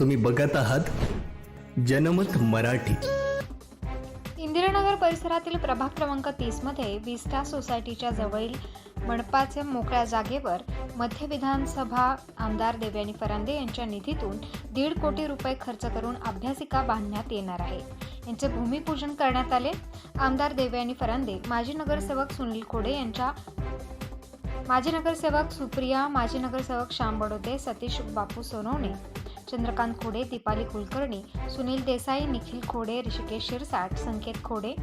तुम्ही बघत आहात जनमत मराठी. इंदिरानगर परिसरातील प्रभाग क्रमांक तीसमध्ये विस्टा सोसायटीच्या जवळील मनपाच्या मोकळ्या जागेवर मध्य विधानसभा आमदार देवयानी फरांदे यांच्या निधीतून दीड कोटी रुपये खर्च करून अभ्यासिका बांधण्यात येणार आहे. यांचे भूमिपूजन करण्यात आले. आमदार देवयानी फरांदे माजी नगरसेवक सुनील खोडे यांच्या माजी नगरसेवक सुप्रिया माजी नगरसेवक श्याम बडोदे सतीश बापू सोनवणे चंद्रकांत खोडे दीपाली कुलकर्णी सुनील देसाई निखिल खोडे ऋषिकेश शिरसाट संकेत खोडे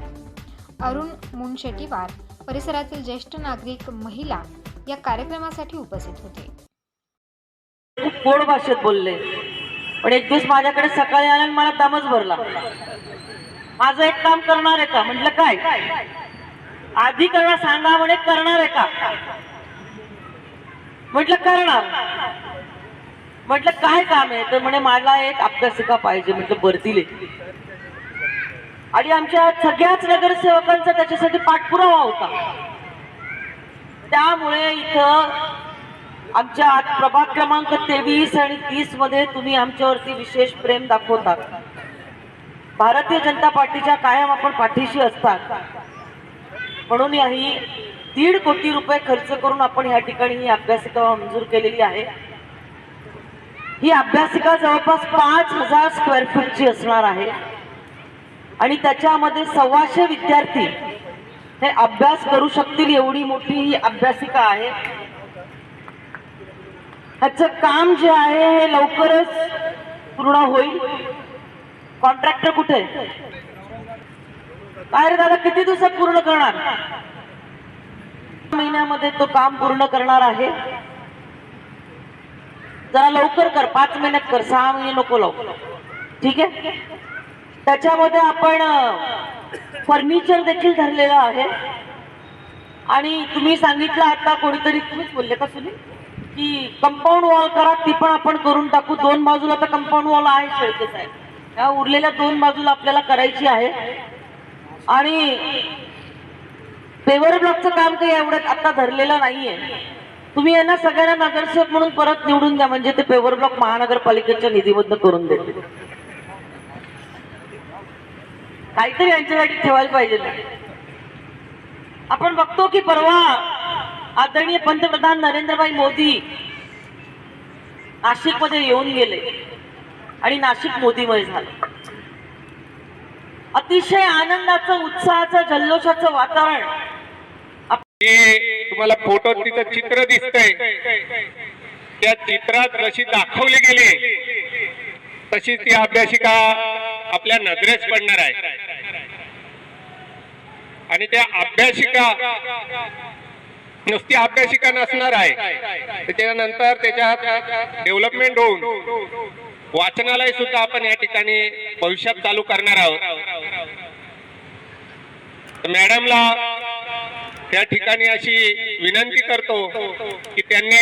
अरुण मुनशेटीवार परिसरातील ज्येष्ठ नागरिक महिला या कार्यक्रमासाठी उपस्थित होते. खूप गोड भाषेत बोलले? पण एक दिवस माझ्याकडे सकाळी आला आणि मला दमच भरला. माझं एक काम करणार आहे का? म्हटलं काय? आधी करा सांगा म्हणे करणार आहे का? म्हटलं करणार. म्हटलं काय काम आहे? तर म्हणे मला एक अभ्यासिका पाहिजे. म्हटलं भरतील आणि आमच्या सगळ्याच नगरसेवकांचा त्याच्यासाठी पाठपुरावा होता. त्यामुळे इथं आमच्या प्रभाग क्रमांक तेवीस आणि तीसमध्ये तुम्ही आमच्यावरती विशेष प्रेम दाखवतात भारतीय जनता पार्टीच्या कायम आपण पाठीशी असतात. म्हणून ही दीड कोटी रुपये खर्च करून आपण या ठिकाणी ही अभ्यासिका मंजूर केलेली आहे. ही अभ्यासिका जवळपास पाच हजार स्क्वेअर फूटची असणार आहे. आणि त्याच्यामध्ये सव्वाशे विद्यार्थी हे अभ्यास करू शकतील एवढी मोठी ही अभ्यासिका आहे. ह्याचं काम जे आहे हे लवकरच पूर्ण होईल. कॉन्ट्रॅक्टर कुठे? आहे? दादा किती दिवसात पूर्ण करणार? महिन्यामध्ये तो काम पूर्ण करणार आहे. जरा लवकर कर पाच महिन्यात कर सहा महिने नको लावू. ठीक आहे? त्याच्यामध्ये आपण फर्निचर देखील धरलेलं आहे. आणि तुम्ही सांगितलं आता कोणीतरी तुम्हीच बोलले का सुनील? की कंपाऊंड वॉल करा ती पण आपण करून टाकू. दोन बाजूला तर कंपाऊंड वॉल आहे शेळके साहेब ह्या उरलेल्या दोन बाजूला आपल्याला करायची आहे. आणि पेवर ब्लॉकचं काम काही एवढ्यात आता धरलेलं नाहीये. तुम्ही यांना सगळ्यांना नगरसेवक म्हणून परत निवडून द्या म्हणजे ते पेवर ब्लॉक महानगरपालिकेच्या निधीमधनं करून देते काहीतरी यांच्यासाठी ठेवायला पाहिजे. आपण बघतो की परवा आदरणीय पंतप्रधान नरेंद्रभाई मोदी नाशिकमध्ये येऊन गेले आणि नाशिक मोदीमय झालं. अतिशय आनंदाचं उत्साहाचं जल्लोषाचं वातावरण तुम्हाला फोटो तिथं चित्र दिसतंय. त्या चित्रात जशी दाखवली गेली तशी ती अभ्यासिका आपल्या नजरेस पडणार आहे. आणि त्या अभ्यासिका नुसती अभ्यासिका नसणार आहे. त्याच्यानंतर त्याच्यात डेव्हलपमेंट होऊन वाचनालय सुद्धा आपण या ठिकाणी भविष्यात चालू करणार आहोत. मॅडमला त्या ठिकाणी अशी विनंती करतो की त्यांनी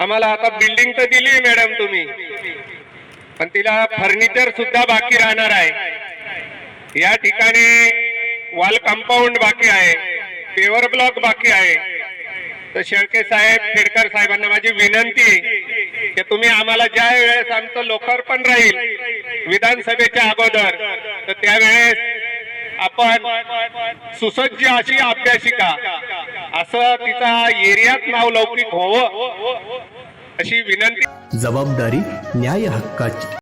आम्हाला आता बिल्डिंग तर दिली मॅडम तुम्ही पण तिला फर्निचर सुद्धा बाकी राहणार आहे. या ठिकाणी वॉल कंपाऊंड बाकी आहे पेवर ब्लॉक बाकी आहे. तर शेळके साहेब खेडकर साहेबांना माझी विनंती की तुम्ही आम्हाला ज्या वेळेस आमचं लोकार्पण राहील विधानसभेच्या अगोदर तर त्यावेळेस आपण सुसज्ज अशी अभ्यासिका. असं तिचा एरियात नाव लौकिक व्हावं अशी विनंती. जबाबदारी न्याय हक्काची.